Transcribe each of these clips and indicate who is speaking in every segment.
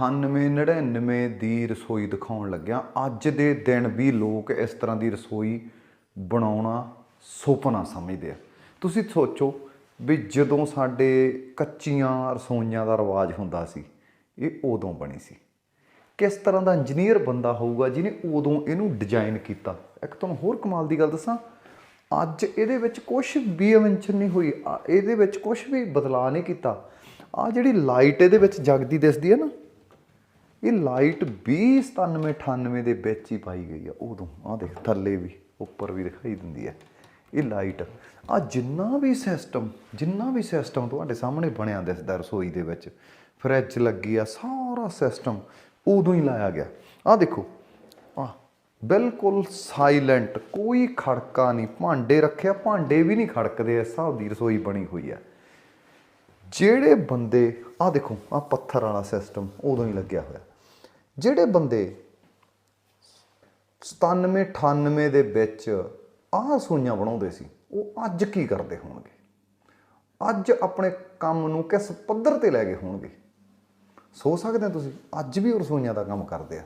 Speaker 1: 98 99 ਦੀ ਰਸੋਈ ਦਿਖਾਉਣ ਲੱਗਿਆ ਅੱਜ ਦੇ ਦਿਨ ਵੀ ਲੋਕ ਇਸ ਤਰ੍ਹਾਂ ਦੀ ਰਸੋਈ ਬਣਾਉਣਾ ਸੁਪਨਾ ਸਮਝਦੇ ਆ। ਤੁਸੀਂ ਸੋਚੋ ਵੀ ਜਦੋਂ ਸਾਡੇ ਕੱਚੀਆਂ ਰਸੋਈਆਂ ਦਾ ਰਿਵਾਜ ਹੁੰਦਾ ਸੀ, ਇਹ ਉਦੋਂ ਬਣੀ ਸੀ। ਕਿਸ ਤਰ੍ਹਾਂ ਦਾ ਇੰਜੀਨੀਅਰ ਬੰਦਾ ਹੋਊਗਾ ਜਿਹਨੇ ਉਦੋਂ ਇਹਨੂੰ ਡਿਜ਼ਾਈਨ ਕੀਤਾ? ਇੱਕ ਤੁਹਾਨੂੰ ਹੋਰ ਕਮਾਲ ਦੀ ਗੱਲ ਦੱਸਾਂ, ਅੱਜ ਇਹਦੇ ਵਿੱਚ ਕੁਝ ਵੀ ਇਨਵੈਂਸ਼ਨ ਨਹੀਂ ਹੋਈ, ਆ- ਇਹਦੇ ਵਿੱਚ ਕੁਝ ਵੀ ਬਦਲਾਅ ਨਹੀਂ ਕੀਤਾ। ਆ ਜਿਹੜੀ ਲਾਈਟ ਇਹਦੇ ਵਿੱਚ ਜਗਦੀ ਦਿਸਦੀ ਹੈ ਨਾ ਇਹ ਲਾਈਟ 20 97 98 ਦੇ ਵਿੱਚ ਹੀ ਪਾਈ ਗਈ ਆ। ਉਦੋਂ ਆ ਦੇਖ, ਥੱਲੇ ਵੀ, ਉੱਪਰ ਵੀ ਦਿਖਾਈ ਦਿੰਦੀ ਹੈ ਇਹ ਲਾਈਟ ਆ ਜਿੰਨਾ ਵੀ ਸਿਸਟਮ ਜਿੰਨਾ ਵੀ ਸਿਸਟਮ ਤੁਹਾਡੇ ਸਾਹਮਣੇ ਬਣਿਆ ਦਿਸਦਾ ਰਸੋਈ ਦੇ ਵਿੱਚ ਫਰਿੱਜ ਲੱਗੀ ਆ, ਸਾਰਾ ਸਿਸਟਮ ਉਦੋਂ ਹੀ ਲਾਇਆ ਗਿਆ। ਆ ਦੇਖੋ ਆ ਬਿਲਕੁਲ ਸਾਇਲੈਂਟ ਕੋਈ ਖੜਕਾ ਨਹੀਂ, ਭਾਂਡੇ ਰੱਖਿਆ, ਭਾਂਡੇ ਵੀ ਨਹੀਂ ਖੜਕਦੇ, ਇਸ ਹਿਸਾਬ ਦੀ ਰਸੋਈ ਬਣੀ ਹੋਈ ਆ। ਜਿਹੜੇ ਬੰਦੇ ਆ ਦੇਖੋ ਆ ਪੱਥਰ ਵਾਲਾ ਸਿਸਟਮ ਉਦੋਂ ਹੀ ਲੱਗਿਆ ਹੋਇਆ। ਜਿਹੜੇ ਬੰਦੇ 97 98 ਦੇ ਵਿੱਚ ਆਹ ਸੂਈਆਂ ਬਣਾਉਂਦੇ ਸੀ, ਉਹ ਅੱਜ ਕੀ ਕਰਦੇ ਹੋਣਗੇ? ਅੱਜ ਆਪਣੇ ਕੰਮ ਨੂੰ ਕਿਸ ਪੱਧਰ ਤੇ ਲੈ ਗਏ ਹੋਣਗੇ? ਸੋਚ ਸਕਦੇ ਹੋ ਤੁਸੀਂ, ਅੱਜ ਵੀ ਉਹ ਰਸੋਈਆਂ ਦਾ ਕੰਮ ਕਰਦੇ ਆ।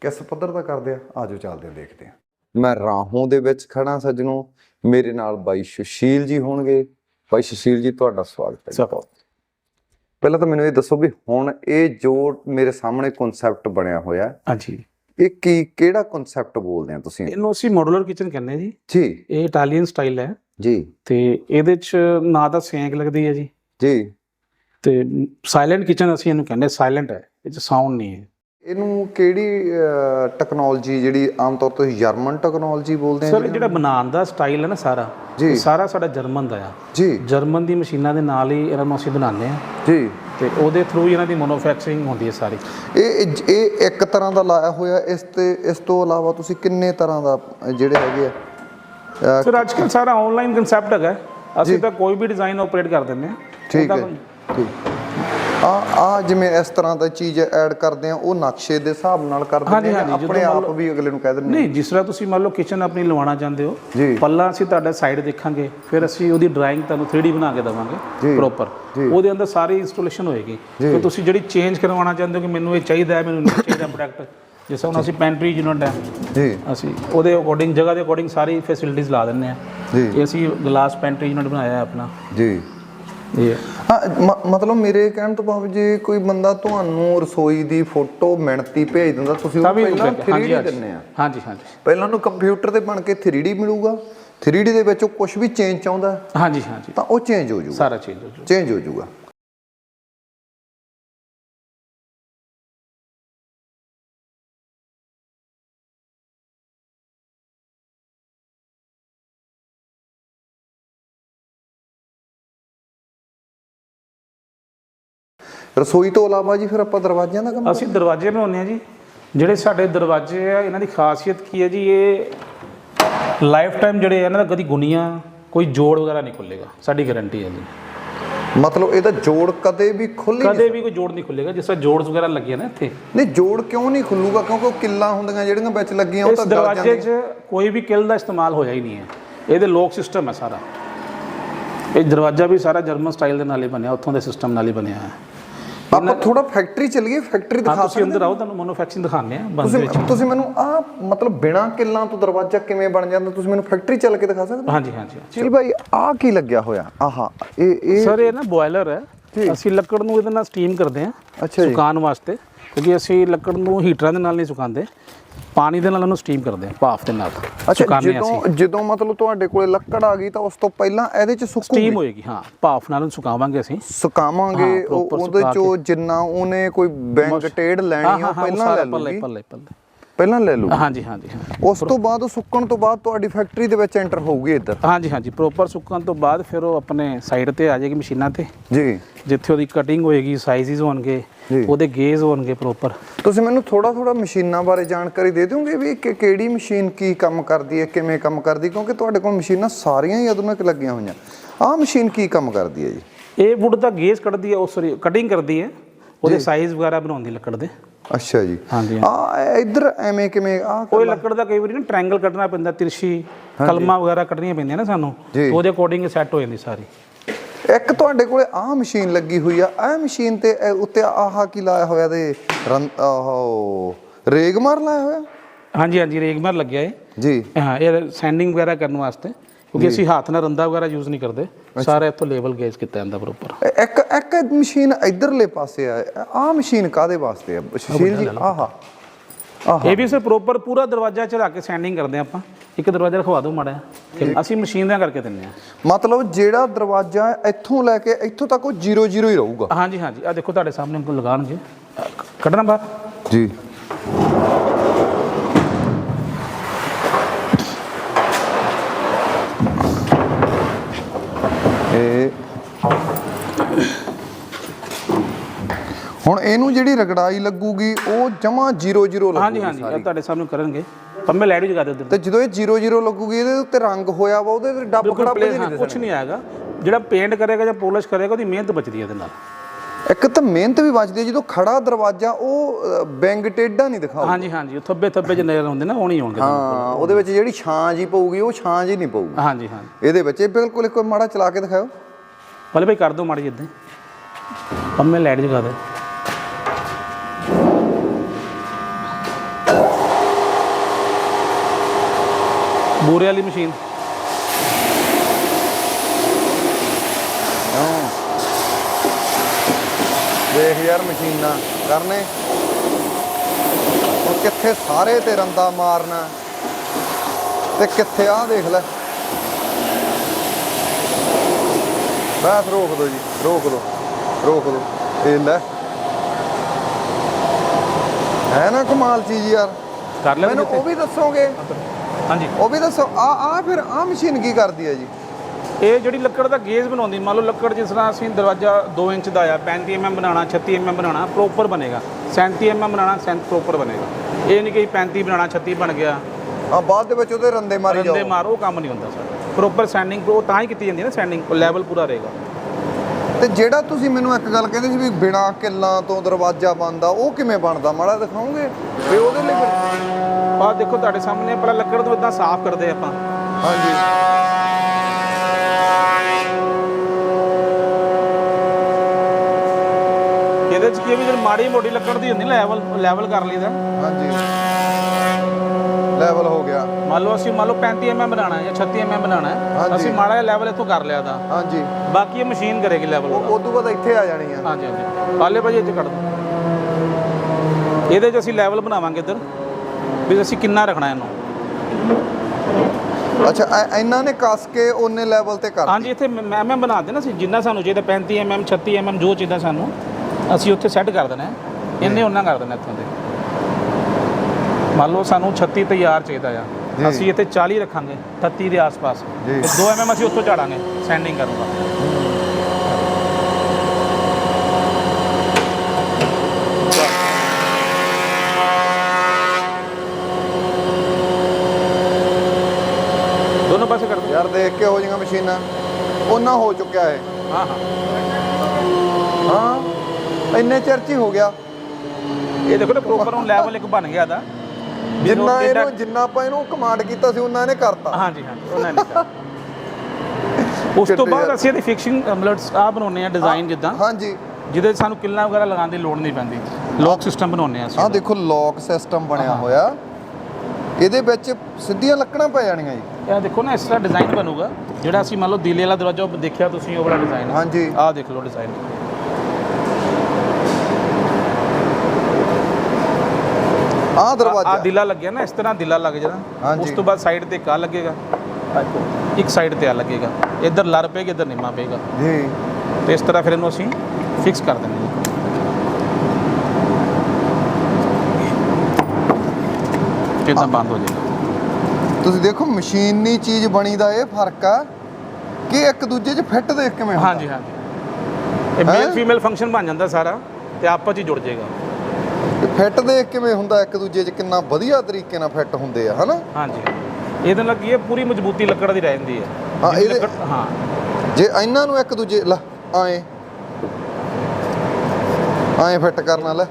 Speaker 1: ਕਿਸ ਪੱਧਰ ਦਾ ਕਰਦੇ ਆ? ਆਜੋ ਚੱਲਦੇ ਹਾਂ ਦੇਖਦੇ ਆ। ਮੈਂ ਰਾਹੋਂ ਦੇ ਵਿੱਚ ਖੜਾ ਸੱਜਣੋ, ਮੇਰੇ ਨਾਲ ਬਾਈ ਸੁਸ਼ੀਲ ਜੀ ਹੋਣਗੇ। ਬਾਈ ਸੁਸ਼ੀਲ ਜੀ, ਤੁਹਾਡਾ ਸਵਾਗਤ ਹੈ ਪਹਿਲਾਂ ਤਾਂ ਮੈਨੂੰ ਇਹ ਦੱਸੋ ਵੀ ਹੁਣ ਇਹ ਜੋ ਮੇਰੇ ਸਾਹਮਣੇ ਕਨਸੈਪਟ ਬਣਿਆ ਹੋਇਆ ਹੈ,
Speaker 2: ਹਾਂਜੀ।
Speaker 1: ਇਹ ਕੀ ਕਿਹੜਾ ਕਨਸੈਪਟ ਬੋਲਦੇ ਆ ਤੁਸੀਂ?
Speaker 2: ਇਹਨੂੰ ਅਸੀਂ ਮੋਡੂਲਰ ਕਿਚਨ ਕਹਿੰਦੇ ਜੀ।
Speaker 1: ਜੀ।
Speaker 2: ਇਹ ਇਟਾਲੀਅਨ ਸਟਾਈਲ ਹੈ।
Speaker 1: ਜੀ।
Speaker 2: ਤੇ ਇਹਦੇ ਚ ਨਾ ਤਾਂ ਸੇਂਕ ਲੱਗਦੀ ਹੈ ਜੀ।
Speaker 1: ਜੀ।
Speaker 2: ਤੇ ਸਾਇਲੈਂਟ ਕਿਚਨ ਅਸੀਂ ਇਹਨੂੰ ਕਹਿੰਦੇ ਸਾਇਲੈਂਟ ਹੈ। ਇਹ ਚ ਸਾਊਂਡ ਨਹੀਂ ਹੈ।
Speaker 1: ਇਹਨੂੰ ਕਿਹੜੀ ਟੈਕਨੋਲੋਜੀ ਜਿਹੜੀ ਆਮ ਤੌਰ ਤੇ ਜਰਮਨ ਟੈਕਨੋਲੋਜੀ ਬੋਲਦੇ ਆ
Speaker 2: ਸਰ ਜਿਹੜਾ ਬਣਾਉਣ ਦਾ ਸਟਾਈਲ ਹੈ ਨਾ ਸਾਰਾ
Speaker 1: ਜੀ।
Speaker 2: ਸਾਰਾ ਸਾਡਾ ਜਰਮਨ ਦਾ ਆ।
Speaker 1: ਜੀ।
Speaker 2: ਜਰਮਨ ਦੀ ਮਸ਼ੀਨਾਂ ਦੇ ਨਾਲ ਹੀ ਇਹਨਾਂ ਨੂੰ ਅਸੀਂ ਬਣਾਉਂਦੇ ਆ।
Speaker 1: ਜੀ।
Speaker 2: ਤੇ ਉਹਦੇ ਥਰੂ ਇਹਨਾਂ ਦੀ ਮੈਨੂਫੈਕਚਰਿੰਗ ਹੁੰਦੀ ਹੈ ਸਾਰੀ।
Speaker 1: ਇਹ ਇਹ- ਇੱਕ ਤਰ੍ਹਾਂ ਦਾ ਲਾਇਆ ਹੋਇਆ ਇਸ ਤੇ ਇਸ ਤੋਂ ਇਲਾਵਾ ਤੁਸੀਂ ਕਿੰਨੇ ਤਰ੍ਹਾਂ ਦਾ ਜਿਹੜੇ ਹੈਗੇ ਆ?
Speaker 2: ਸਰ ਅੱਜ ਕੱਲ੍ਹ ਸਾਰਾ ਆਨਲਾਈਨ ਕਨਸੈਪਟ ਹੈਗਾ। ਅਸੀਂ ਤਾਂ ਕੋਈ ਵੀ ਡਿਜ਼ਾਈਨ ਆਪਰੇਟ ਕਰ ਦਿੰਦੇ ਆ।
Speaker 1: ਠੀਕ ਹੈ। ਠੀਕ। ਆ ਆ ਜਿਵੇਂ ਇਸ ਤਰ੍ਹਾਂ ਦਾ ਚੀਜ਼ ਐਡ ਕਰਦੇ ਆ ਉਹ ਨਕਸ਼ੇ ਦੇ ਹਿਸਾਬ ਨਾਲ ਕਰ ਦਿੰਦੇ ਆ ਆਪਣੇ ਆਪ ਵੀ ਅਗਲੇ ਨੂੰ ਕਹਿ ਦਿੰਦੇ
Speaker 2: ਨਹੀਂ ਜਿਸ ਤਰ੍ਹਾਂ ਤੁਸੀਂ ਮੰਨ ਲਓ ਕਿਚਨ ਆਪਣੀ ਲਵਾਉਣਾ ਚਾਹੁੰਦੇ ਹੋ। ਪੱਲਾ ਅਸੀਂ ਤੁਹਾਡਾ ਸਾਈਡ ਦੇਖਾਂਗੇ ਫਿਰ ਅਸੀਂ ਉਹਦੀ ਡਰਾਇੰਗ ਤੁਹਾਨੂੰ 3D ਬਣਾ ਕੇ। ਦੇਵਾਂਗੇ ਪ੍ਰੋਪਰ ਉਹਦੇ ਅੰਦਰ ਸਾਰੀ ਇੰਸਟਾਲੇਸ਼ਨ ਹੋਏਗੀ। ਫਿਰ ਤੁਸੀਂ ਜਿਹੜੀ ਚੇਂਜ ਕਰਵਾਉਣਾ ਚਾਹੁੰਦੇ ਹੋ ਕਿ ਮੈਨੂੰ ਇਹ ਚਾਹੀਦਾ ਹੈ ਮੈਨੂੰ ਨਹੀਂ ਚਾਹੀਦਾ ਪ੍ਰੋਡਕਟ ਜਿਸ ਤਰ੍ਹਾਂ ਅਸੀਂ ਪੈਂਟਰੀ ਯੂਨਿਟ ਹੈ
Speaker 1: ਜੀ।
Speaker 2: ਅਸੀਂ ਉਹਦੇ ਅਕੋਰਡਿੰਗ ਜਗ੍ਹਾ ਦੇ ਅਕੋਰਡਿੰਗ ਸਾਰੀ ਫੈਸਿਲਿਟੀਜ਼ ਲਾ ਦਿੰਦੇ ਆ।
Speaker 1: ਜੀ।
Speaker 2: ਅਸੀਂ ਗਲਾਸ ਪੈਂਟਰੀ ਯੂਨਿਟ ਬਣਾਇਆ ਹੈ ਆਪਣਾ।
Speaker 1: ਜੀ। ਮ- ਮਤਲਬ ਮੇਰੇ ਕਹਿਣ ਤੋਂ ਭਾਵ ਜੇ ਕੋਈ ਬੰਦਾ ਤੁਹਾਨੂੰ ਰਸੋਈ ਦੀ ਫੋਟੋ ਮਿਣਤੀ ਭੇਜ ਦਿੰਦਾ ਤੁਸੀਂ ਉਹ ਪਹਿਲਾਂ
Speaker 2: ਹਾਂਜੀ
Speaker 1: 3D
Speaker 2: ਹਾਂਜੀ
Speaker 1: ਦਿੰਨੇ ਆ।
Speaker 2: ਹਾਂਜੀ ਹਾਂਜੀ।
Speaker 1: ਪਹਿਲਾਂ ਨੂੰ ਕੰਪਿਊਟਰ ਤੇ ਬਣ ਕੇ 3D ਮਿਲੂਗਾ। 3D ਦੇ ਵਿੱਚ ਉਹ ਕੁਝ ਵੀ ਚੇਂਜ ਚਾਹੁੰਦਾ।
Speaker 2: ਹਾਂਜੀ ਹਾਂਜੀ।
Speaker 1: ਤਾਂ ਉਹ ਚੇਂਜ ਹੋ ਜਾਊਗਾ।
Speaker 2: ਸਾਰਾ ਚੇਂਜ ਹੋ ਜਾਊਗਾ।
Speaker 1: ਚੇਂਜ ਹੋ ਜਾਊਗਾ। ਰਸੋਈ ਤੋਂ ਇਲਾਵਾ ਜੀ ਫਿਰ ਆਪਾਂ ਦਰਵਾਜ਼ਿਆਂ ਦਾ ਕੰਮ
Speaker 2: ਅਸੀਂ ਦਰਵਾਜ਼ੇ ਬਣਾਉਂਦੇ ਆ ਜੀ। ਜਿਹੜੇ ਸਾਡੇ ਦਰਵਾਜ਼ੇ ਆ ਇਹਨਾਂ ਦੀ ਖਾਸੀਅਤ ਕੀ ਹੈ ਜੀ? ਇਹ ਲਾਈਫ ਟਾਈਮ ਜਿਹੜੇ ਆ ਇਹਨਾਂ ਦਾ ਕਦੀ ਗੁਣੀਆਂ ਕੋਈ ਜੋੜ ਵਗੈਰਾ ਨਹੀਂ ਖੁੱਲੇਗਾ ਸਾਡੀ ਗਾਰੰਟੀ ਹੈ ਜੀ।
Speaker 1: ਮਤਲਬ ਇਹਦਾ ਜੋੜ ਕਦੇ ਵੀ ਖੁੱਲ
Speaker 2: ਕਦੇ ਵੀ ਕੋਈ ਜੋੜ ਨਹੀਂ ਖੁੱਲੇਗਾ ਜਿਸ ਤਰ੍ਹਾਂ ਜੋੜਸ ਵਗੈਰਾ ਲੱਗੇ ਨਾ ਇੱਥੇ।
Speaker 1: ਨਹੀਂ ਜੋੜ ਕਿਉਂ ਨਹੀਂ ਖੁੱਲੂਗਾ? ਕਿਉਂਕਿ ਉਹ ਕਿੱਲਾਂ ਹੁੰਦੀਆਂ ਜਿਹੜੀਆਂ ਵਿੱਚ ਲੱਗੀਆਂ ਉਹ
Speaker 2: ਇਸ
Speaker 1: ਤਾਂ ਗਲ
Speaker 2: ਦਰਵਾਜ਼ੇ
Speaker 1: ਜਾਂਦੀਆਂ
Speaker 2: 'ਚ ਕੋਈ ਵੀ ਕਿਲ ਦਾ ਇਸਤੇਮਾਲ ਹੋਇਆ ਹੀ ਨਹੀਂ ਹੈ। ਇਹਦੇ ਲੋਕ ਸਿਸਟਮ ਹੈ ਸਾਰਾ। ਇਹ ਦਰਵਾਜ਼ਾ ਵੀ ਸਾਰਾ ਜਰਮਨ ਸਟਾਈਲ ਦੇ ਨਾਲ ਹੀ ਬਣਿਆ ਉੱਥੋਂ ਦੇ ਸਿਸਟਮ ਨਾਲ ਹੀ ਬਣਿਆ ਹੈ।
Speaker 1: ਆਪਾਂ ਥੋੜਾ ਫੈਕਟਰੀ ਚੱਲੀਏ ਫੈਕਟਰੀ ਦਿਖਾ
Speaker 2: ਤੁਸੀਂ ਅੰਦਰ ਆਓ ਤੁਹਾਨੂੰ ਮੈਨੂਫੈਕਚਰਿੰਗ ਦਿਖਾਉਂਦੇ ਆ ਬੰਦ ਵਿੱਚ
Speaker 1: ਤੁਸੀਂ ਮੈਨੂੰ ਆ ਮਤਲਬ ਬਿਨਾ ਕਿੱਲਾਂ ਤੋਂ ਦਰਵਾਜ਼ਾ ਕਿਵੇਂ ਬਣ ਜਾਂਦਾ ਤੁਸੀਂ ਮੈਨੂੰ ਫੈਕਟਰੀ ਚੱਲ ਕੇ ਦਿਖਾ ਸਕਦੇ ਹੋ?
Speaker 2: ਹਾਂਜੀ ਹਾਂਜੀ
Speaker 1: ਚਲ ਭਾਈ ਆ ਕੀ ਲੱਗਿਆ ਹੋਇਆ? ਆਹਾ ਇਹ ਇਹ
Speaker 2: ਸਰ ਇਹ ਨਾ ਬੋਇਲਰ ਹੈ। ਅਸੀਂ ਲੱਕੜ ਨੂੰ ਇਹਦੇ ਨਾਲ ਸਟੀਮ ਕਰਦੇ
Speaker 1: ਜੀ।
Speaker 2: ਸੁਕਾਉਣ ਵਾਸਤੇ ਕਿਉਂਕਿ ਅਸੀਂ ਲੱਕੜ ਨੂੰ ਹੀਟਰਾਂ ਦੇ ਨਾਲ ਨਹੀਂ ਸੁਕਾਉਂਦੇ। ਪਾਣੀ ਦੇ ਨਾਲ ਉਹਨੂੰ ਸਟੀਮ ਕਰਦੇ ਹਾਂ ਭਾਫ ਦੇ ਨਾਲ।
Speaker 1: ਅੱਛਾ ਜਦੋਂ ਜਦੋਂ ਮਤਲਬ ਤੁਹਾਡੇ ਕੋਲੇ ਲੱਕੜ ਆ ਗਈ ਤਾਂ ਉਸ ਤੋਂ ਪਹਿਲਾਂ ਇਹਦੇ ਚ ਸੁੱਕੂ
Speaker 2: ਸਟੀਮ ਹੋਏਗੀ ਹਾਂ। ਭਾਫ ਨਾਲ ਉਹਨੂੰ ਸੁਕਾਵਾਂਗੇ ਅਸੀਂ।
Speaker 1: ਸੁਕਾਵਾਂਗੇ ਉਹਦੇ ਚੋਂ ਜਿੰਨਾ ਉਹਨੇ ਕੋਈ ਬੈਂਕ ਟੇੜ ਲੈਣੀ ਆ ਪਹਿਲਾਂ ਲੈ ਲੂਗੀ?
Speaker 2: ਪੱਲੇ ਪੱਲੇ।
Speaker 1: ਪਹਿਲਾਂ ਲੈ ਲੂ
Speaker 2: ਹਾਂਜੀ ਹਾਂਜੀ।
Speaker 1: ਉਸ ਤੋਂ ਬਾਅਦ ਸੁੱਕਣ ਤੋਂ ਬਾਅਦ ਤੁਹਾਡੀ ਫੈਕਟਰੀ ਦੇ ਵਿੱਚ ਐਂਟਰ ਹੋਊਗੀ ਇੱਧਰ?
Speaker 2: ਹਾਂਜੀ ਹਾਂਜੀ। ਪ੍ਰੋਪਰ ਸੁੱਕਣ ਤੋਂ ਬਾਅਦ ਫਿਰ ਉਹ ਆਪਣੇ ਸਾਈਡ ਤੇ ਆ ਜਾਏਗੀ ਮਸ਼ੀਨਾਂ ਤੇ।
Speaker 1: ਜੀ।
Speaker 2: ਜਿੱਥੇ ਉਹਦੀ ਕਟਿੰਗ ਹੋਏਗੀ ਸਾਈਜ਼ਸ ਹੋਣਗੇ। ਉਹਦੇ ਗੇਜ ਹੋਣਗੇ ਪ੍ਰੋਪਰ
Speaker 1: ਤੁਸੀਂ ਮੈਨੂੰ ਥੋੜਾ ਥੋੜਾ ਮਸ਼ੀਨਾਂ ਬਾਰੇ ਜਾਣਕਾਰੀ ਦੇ ਦਿਓਗੇ ਵੀ ਕਿ ਕਿਹੜੀ ਮਸ਼ੀਨ ਕੀ ਕੰਮ ਕਰਦੀ ਹੈ ਕਿਵੇਂ ਕੰਮ ਕਰਦੀ? ਕਿਉਂਕਿ ਤੁਹਾਡੇ ਕੋਲ ਮਸ਼ੀਨਾਂ ਸਾਰੀਆਂ ਹੀ ਆਧੁਨਿਕ ਲੱਗੀਆਂ ਹੋਈਆਂ। ਆਹ ਮਸ਼ੀਨ ਕੀ ਕੰਮ ਕਰਦੀ ਹੈ ਜੀ?
Speaker 2: ਇਹ ਵੁੱਡ ਦਾ ਗੇਜ ਕੱਢਦੀ ਹੈ ਉਹ ਸੌਰੀ ਕਟਿੰਗ ਕਰਦੀ ਹੈ। ਉਹਦੇ ਸਾਈਜ਼ ਵਗੈਰਾ ਬਣਾਉਂਦੀ ਲੱਕੜ ਦੇ।
Speaker 1: ਅੱਛਾ ਜੀ।
Speaker 2: ਹਾਂਜੀ
Speaker 1: ਆ ਇੱਧਰ ਐਵੇਂ ਕਿਵੇਂ ਆ
Speaker 2: ਕੋਈ ਲੱਕੜ ਦਾ ਕਈ ਵਾਰੀ ਨਾ ਟ੍ਰਾਇੰਗਲ ਕੱਢਣਾ ਪੈਂਦਾ ਤਿਰਛੀ ਕਲਮਾਂ ਵਗੈਰਾ ਕੱਢਣੀਆਂ ਪੈਂਦੀਆਂ ਨਾ ਸਾਨੂੰ। ਉਹਦੇ ਅਕੋਰਡਿੰਗ ਸੈੱਟ ਹੋ ਜਾਂਦੀ ਸਾਰੀ।
Speaker 1: ਇੱਕ ਤੁਹਾਡੇ ਕੋਲੇ ਆਹ ਮਸ਼ੀਨ ਲੱਗੀ ਹੋਈ ਆ ਆਹ ਮਸ਼ੀਨ ਤੇ ਇਹ ਉੱਤੇ ਆਹ ਕੀ ਲਾਇਆ ਹੋਇਆ ਤੇ ਰਨ ਆਹੋ ਰੇਗਮਾਰ ਲਾਇਆ ਹੋਇਆ?
Speaker 2: ਹਾਂਜੀ ਹਾਂਜੀ ਰੇਗਮਾਰ ਲੱਗਿਆ ਹੈ
Speaker 1: ਜੀ।
Speaker 2: ਹਾਂ ਇਹ ਸੈਂਡਿੰਗ ਵਗੈਰਾ ਕਰਨ ਵਾਸਤੇ ਕਿਉਂਕਿ ਅਸੀਂ ਹੱਥ ਨਾਲ ਰੰਦਾ ਵਗੈਰਾ ਯੂਜ਼ ਨਹੀਂ ਕਰਦੇ। ਸਾਰਾ ਇੱਥੋਂ ਲੈਵਲ ਗੇਜ ਕੀਤਾ ਜਾਂਦਾ ਪ੍ਰੋਪਰ।
Speaker 1: ਇਹ ਇੱਕ ਇੱਕ ਮਸ਼ੀਨ ਇਧਰਲੇ ਪਾਸੇ ਆ ਆਹ ਮਸ਼ੀਨ ਕਾਦੇ ਵਾਸਤੇ ਆ? ਸੁਸ਼ੀਲ ਜੀ ਆਹਾ ਆਹ।
Speaker 2: ਇਹ ਵੀ ਸਿਰ ਪ੍ਰੋਪਰ ਪੂਰਾ ਦਰਵਾਜ਼ਾ ਚੜਾ ਕੇ ਸੈਂਡਿੰਗ ਕਰਦੇ ਹਾਂ ਆਪਾਂ। ਇੱਕ ਦਰਵਾਜ਼ਾ ਰਖਵਾ ਦਿਓ ਮਾੜਾ ਜਿਹਾ। ਅਸੀਂ ਮਸ਼ੀਨ ਦਾ ਕਰਕੇ ਦਿੰਦੇ ਹਾਂ।
Speaker 1: ਮਤਲਬ ਜਿਹੜਾ ਦਰਵਾਜ਼ਾ ਹੈ, ਇੱਥੋਂ ਲੈ ਕੇ ਇੱਥੋਂ ਤੱਕ ਉਹ 0 0 ਹੀ ਰਹੂਗਾ।
Speaker 2: ਹਾਂਜੀ ਹਾਂਜੀ। ਆ ਦੇਖੋ ਤੁਹਾਡੇ ਸਾਹਮਣੇ ਲਗਾਉਣਗੇ ਅਹ ਕੱਢਣਾ ਬਾਹਰ।
Speaker 1: ਜੀ। ਇਹ ਹੁਣ ਇਹਨੂੰ ਜਿਹੜੀ ਰਗੜਾਈ ਲੱਗੂਗੀ ਉਹ ਜਮਾ 0 0
Speaker 2: ਹਾਂਜੀ
Speaker 1: ਲੱਗੂਗੀ
Speaker 2: ਹਾਂਜੀ ਇਹ ਤੁਹਾਡੇ ਸਾਹਮਣੇ ਕਰਨਗੇ। ਪੰਮੇ ਲਾਈਟ ਵੀ ਜਗਾ ਦਿਓ ਉਧਰ
Speaker 1: ਤੇ ਜਦੋਂ ਇਹ 0 0 ਲੱਗੂਗੀ ਇਹਦੇ ਉੱਤੇ ਰੰਗ ਹੋਇਆ ਵਾ ਉਹਦੇ ਤੇ ਡੱਬ
Speaker 2: ਬਿਲਕੁਲ
Speaker 1: ਖੜਾ
Speaker 2: ਪਲੇ
Speaker 1: ਨਹੀਂ
Speaker 2: ਕੁਝ ਨਹੀਂ ਆਏਗਾ। ਜਿਹੜਾ ਪੇਂਟ ਕਰੇਗਾ ਜਾਂ ਪੋਲਿਸ਼ ਕਰੇਗਾ ਉਹਦੀ ਮਿਹਨਤ ਬਚਦੀ ਹੈ ਇਹਦੇ ਨਾਲ।
Speaker 1: ਇੱਕ ਤਾਂ ਮਿਹਨਤ ਵੀ ਬਚਦੀ ਹੈ ਜਦੋਂ ਖੜਾ ਦਰਵਾਜ਼ਾ ਉਹ ਅ, ਬੈਂਗ ਟੇਡਾ ਨਹੀਂ ਦਿਖਾਊ
Speaker 2: ਹਾਂਜੀ ਹਾਂਜੀ ਉਹ ਥੱਬੇ ਥੱਬੇ ਜਿਹੇ ਨਜ਼ਰ ਆਉਂਦੇ ਨਾ ਉਹ ਨਹੀਂ ਆਉਣਗੇ
Speaker 1: ਹਾਂ ਉਹਦੇ ਵਿੱਚ ਜਿਹੜੀ ਛਾਂ ਜੀ ਪਊਗੀ ਉਹ ਛਾਂ ਜੀ ਨਹੀਂ ਪਊਗੀ।
Speaker 2: ਹਾਂਜੀ ਹਾਂਜੀ।
Speaker 1: ਇਹਦੇ ਵਿੱਚ ਇਹ ਬਿਲਕੁਲ ਇੱਕ ਮਾੜਾ ਚਲਾ ਕੇ ਦਿਖਾਓ।
Speaker 2: ਪਹਿਲੇ ਭਾਈ ਕਰ ਦਿਓ ਮਾੜੀ ਜਿੱਦਾਂ ਪੰਮੇ ਲਾਈਟ ਜਗਾ ਦੇ। ਬੂਰੇ ਵਾਲੀ ਮਸ਼ੀਨ।
Speaker 1: ਦੇਖ ਯਾਰ ਮਸ਼ੀਨਾਂ ਕਰਨੇ? ਉਹ ਕਿੱਥੇ ਸਾਰੇ ਤੇ ਰੰਦਾ ਮਾਰਨਾ? ਤੇ ਕਿੱਥੇ ਆ ਦੇਖ ਲੈ। ਬਸ ਰੋਕ ਦੋ ਜੀ ਰੋਕ ਦੋ ਰੋਕ ਦੋ। ਇਹ ਲੈ। ਹੈ ਨਾ ਕਮਾਲ ਚੀਜ਼ ਯਾਰ। ਮੈਨੂੰ ਉਹ ਵੀ ਦੱਸੋਗੇ?
Speaker 2: ਹਾਂਜੀ।
Speaker 1: ਉਹ ਵੀ ਦੱਸੋ ਆ ਆ ਫਿਰ ਆ ਮਸ਼ੀਨ ਕੀ ਕਰਦੀ ਹੈ ਜੀ?
Speaker 2: ਇਹ ਜਿਹੜੀ ਲੱਕੜ ਦਾ ਗੇਜ ਬਣਾਉਂਦੀ ਮੰਨ ਲਓ ਲੱਕੜ ਜਿਸ ਤਰ੍ਹਾਂ ਅਸੀਂ ਦਰਵਾਜ਼ਾ 2 ਇੰਚ ਦਾ ਆ 35 mm ਬਣਾਉਣਾ 36 mm ਬਣਾਉਣਾ ਪ੍ਰੋਪਰ ਬਣੇਗਾ। 37 mm ਬਣਾਉਣਾ 37 ਪ੍ਰੋਪਰ ਬਣੇਗਾ। ਇਹ ਨਹੀਂ ਕਿ 35 ਬਣਾਉਣਾ 36 ਬਣ ਗਿਆ।
Speaker 1: ਆ ਬਾਅਦ ਦੇ ਵਿੱਚ ਉਹਦੇ ਰੰਦੇ ਮਾਰੀ
Speaker 2: ਰੰਦੇ
Speaker 1: ਜਾਓ।
Speaker 2: ਮਾਰ ਉਹ ਕੰਮ ਨਹੀਂ ਹੁੰਦਾ ਸਾਡਾ ਪ੍ਰੋਪਰ ਸੈਂਡਿੰਗ ਉਹ ਤਾਂ ਹੀ ਕੀਤੀ ਜਾਂਦੀ ਹੈ ਨਾ ਸੈਂਡਿੰਗ ਲੈਵਲ ਪੂਰਾ ਰਹੇਗਾ।
Speaker 1: ਤੇ ਜਿਹੜਾ ਤੁਸੀਂ ਮੈਨੂੰ ਇੱਕ ਗੱਲ ਕਹਿੰਦੇ ਸੀ ਵੀ ਬਿਨਾ ਕਿੱਲਾਂ ਤੋਂ ਦਰਵਾਜ਼ਾ ਬਣਦਾ ਉਹ ਕਿਵੇਂ ਬਣਦਾ? ਮਾੜਾ ਦਿਖਾਓਗੇ? ਵੀ ਉਹਦੇ ਲਈ
Speaker 2: ਆਹ ਦੇਖੋ ਤੁਹਾਡੇ ਸਾਹਮਣੇ ਪਹਿਲਾਂ ਲੱਕੜ ਤੋਂ ਇਦਾਂ ਸਾਫ਼ ਕਰਦੇ ਆਪਾਂ।
Speaker 1: ਹਾਂਜੀ।
Speaker 2: ਇਹਦੇ ਚ ਕੀ ਹੈ ਵੀ ਜਿਹੜੀ ਮਾੜੀ ਮੋਟੀ ਲੱਕੜ ਦੀ ਹੁੰਦੀ ਲੈਵਲ ਲੈਵਲ ਕਰ ਲਈਦਾ
Speaker 1: ਹਾਂਜੀ। ਲੈਵਲ ਹੋ ਗਿਆ।
Speaker 2: ਮੰਨ ਲਓ ਅਸੀਂ ਮੰਨ ਲਓ 35 mm ਬਣਾਉਣਾ ਹੈ ਜਾਂ 36 mm ਬਣਾਉਣਾ ਹੈ
Speaker 1: ਹਾਂਜੀ।
Speaker 2: ਅਸੀਂ ਮਾੜਾ ਜਿਹਾ ਲੈਵਲ ਇੱਥੋਂ ਕਰ ਲਿਆ ਦਾ
Speaker 1: ਹਾਂਜੀ।
Speaker 2: ਬਾਕੀ ਇਹ ਮਸ਼ੀਨ ਕਰੇਗੀ ਲੈਵਲ
Speaker 1: ਉਹ ਉਦੋਂ ਬਾਅਦ ਇੱਥੇ ਆ ਜਾਣੀ ਆ।
Speaker 2: ਹਾਂਜੀ ਹਾਂਜੀ। ਪਾਲੇ ਭਾਜੀ ਇੱਥੇ ਕੱਢ ਦੋ ਇਹਦੇ 'ਚ ਅਸੀਂ ਲੈਵਲ ਬਣਾਵਾਂਗੇ ਇੱਧਰ। ਵੀ ਅਸੀਂ ਕਿੰਨਾ ਰੱਖਣਾ ਇਹਨੂੰ
Speaker 1: ਅੱਛਾ ਐ- ਇਹਨਾਂ ਨੇ ਕੱਸ ਕੇ ਉਹਨੇ ਲੈਵਲ ਤੇ ਕਰ
Speaker 2: ਹਾਂਜੀ ਇੱਥੇ ਐਮਐਮ ਬਣਾ ਦੇਣਾ ਸੀ ਜਿੰਨਾ ਸਾਨੂੰ ਚਾਹੀਦਾ 35 ਐਮਐਮ 36 ਐਮਐਮ ਜੋ ਚਾਹੀਦਾ ਸਾਨੂੰ ਅਸੀਂ ਉੱਥੇ ਸੈੱਟ ਕਰ ਦੇਣਾ ਹੈ। ਇੰਨੇ ਉਹਨਾਂ ਕਰ ਦੇਣਾ ਇੱਥੋਂ ਦੇ ਮੰਨ ਲਓ ਸਾਨੂੰ 36 ਤਿਆਰ ਚਾਹੀਦਾ ਆ
Speaker 1: ਜੀ।
Speaker 2: ਅਸੀਂ ਇੱਥੇ 40 ਰੱਖਾਂਗੇ 38 ਦੇ ਆਸ-ਪਾਸ
Speaker 1: ਜੀ।
Speaker 2: ਤੇ 2 ਐਮਐਮ ਅਸੀਂ ਉੱਥੋਂ ਝਾੜਾਂਗੇ ਸੈਂਡਿੰਗ ਕਰੂਗਾ ਦੋਨੋਂ ਪਾਸੇ ਕਰ ਦਿਓ
Speaker 1: ਯਾਰ ਦੇਖ ਕੇ ਹੋ ਜਾਏਗਾ ਮਸ਼ੀਨਾਂ ਉਹਨਾਂ ਹੋ ਚੁੱਕਿਆ ਹੈ
Speaker 2: ਹਾਂ ਹਾਂ।
Speaker 1: ਹਾਂ ਇੰਨੇ ਚਿਰ 'ਚ ਹੀ ਹੋ ਗਿਆ।
Speaker 2: ਇਹ ਦੇਖੋ ਨਾ ਪ੍ਰੋਪਰ ਹੁਣ ਲੈਵਲ ਇੱਕ ਬਣ ਗਿਆ ਦਾ
Speaker 1: ਜਿੰਨਾ ਇਹਨੂੰ ਜਿੰਨਾ ਆਪਾਂ ਇਹਨੂੰ ਕਮਾਂਡ ਕੀਤਾ ਸੀ ਉਹਨਾਂ ਨੇ ਕਰਤਾ।
Speaker 2: ਹਾਂਜੀ ਹਾਂਜੀ ਉਹਨਾਂ ਨੇ। ਉਸ ਤੋਂ ਬਾਅਦ। ਅਸੀਂ ਇਹਦੀ ਫਿਕਸਿੰਗ ਮਤਲਬ ਆ ਬਣਾਉਂਦੇ ਆ ਡਿਜ਼ਾਈਨ ਜਿੱਦਾਂ।
Speaker 1: ਹਾਂਜੀ।
Speaker 2: ਜਿਹਦੇ ਸਾਨੂੰ ਕਿੱਲਾਂ ਵਗੈਰਾ ਲਗਾਉਣ ਦੀ ਲੋੜ ਨਹੀਂ ਪੈਂਦੀ। ਲੌਕ ਸਿਸਟਮ ਬਣਾਉਂਦੇ ਆ ਅਸੀਂ
Speaker 1: ਆਹ ਦੇਖੋ ਲੌਕ ਸਿਸਟਮ ਬਣਿਆ ਹੋਇਆ। ਇਹਦੇ ਵਿੱਚ ਸਿੱਧੀਆਂ ਲੱਕੜਾਂ ਪੈ ਜਾਣੀਆਂ ਜੀ।
Speaker 2: ਇਹ ਦੇਖੋ ਨਾ ਇਸ ਤਰ੍ਹਾਂ ਡਿਜ਼ਾਈਨ ਬਣੂਗਾ। ਜਿਹੜਾ ਅਸੀਂ ਮੰਨ ਲਓ ਦੀਲੇ ਵਾਲਾ ਦਰਵਾਜ਼ਾ ਉਹ ਦੇਖਿਆ ਤੁਸੀਂ ਉਹ ਵਾਲਾ ਡਿਜ਼ਾਈਨ
Speaker 1: ਹਾਂਜੀ।
Speaker 2: ਆਹ ਦੇਖ ਲਓ ਡਿਜ਼ਾਈਨ
Speaker 1: ਆਹ
Speaker 2: ਆ
Speaker 1: ਦਰਵਾਜ਼ਾ
Speaker 2: ਦਿਲਾ ਲੱਗਿਆ ਨਾ ਇਸ ਤਰ੍ਹਾਂ ਦਿਲਾ ਲੱਗ ਜਾਣਾ। ਉਸ ਤੋਂ ਬਾਅਦ ਸਾਈਡ ਤੇ ਕਾ ਲੱਗੇਗਾ। ਇੱਕ ਸਾਈਡ ਤੇ ਆ ਲੱਗੇਗਾ। ਇੱਧਰ ਲਰ ਪਏਗਾ ਇੱਧਰ ਨਿੰਮਾ ਪਏਗਾ।
Speaker 1: ਜੀ।
Speaker 2: ਤੇ ਇਸ ਤਰ੍ਹਾਂ ਫਿਰ ਇਹਨੂੰ ਅਸੀਂ ਫਿਕਸ ਕਰ ਦਿੰਦੇ ਹਾਂ। ਕਿਦਾਂ ਬੰਦ ਹੋ ਜਾਏਗਾ?
Speaker 1: ਤੁਸੀਂ ਦੇਖੋ ਮਸ਼ੀਨੀ ਚੀਜ਼ ਬਣੀ ਦਾ ਇਹ ਫ਼ਰਕ ਆ ਕਿ ਇੱਕ ਦੂਜੇ 'ਚ ਫਿੱਟ ਦੇਖ ਕਿਵੇਂ ਹੁੰਦਾ।
Speaker 2: ਹਾਂਜੀ ਹਾਂਜੀ। ਇਹ ਮੇਲ? ਫੀਮੇਲ ਫੰਕਸ਼ਨ ਬਣ ਜਾਂਦਾ ਸਾਰਾ ਤੇ ਆਪਸ 'ਚ ਹੀ ਜੁੜ ਜਾਏਗਾ।
Speaker 1: ਫਿੱਟ ਦੇਖ ਕਿਵੇਂ ਹੁੰਦਾ ਇੱਕ ਦੂਜੇ 'ਚ ਕਿੰਨਾ ਵਧੀਆ ਤਰੀਕੇ ਨਾਲ ਫਿੱਟ ਹੁੰਦੇ ਆ ਹਨਾ?
Speaker 2: ਹਾਂਜੀ। ਇਹਦੇ ਨਾਲ ਕੀ ਹੈ ਪੂਰੀ ਮਜ਼ਬੂਤੀ ਲੱਕੜ ਦੀ ਰਹਿ ਜਾਂਦੀ ਹੈ।
Speaker 1: ਹਾਂ, ਇਹਦੇ-
Speaker 2: ਹਾਂ।
Speaker 1: ਜੇ ਇਹਨਾਂ ਨੂੰ ਇੱਕ ਦੂਜੇ ਲਾ ਆਏ। ਆਏ ਫਿੱਟ ਕਰਨ ਨਾਲ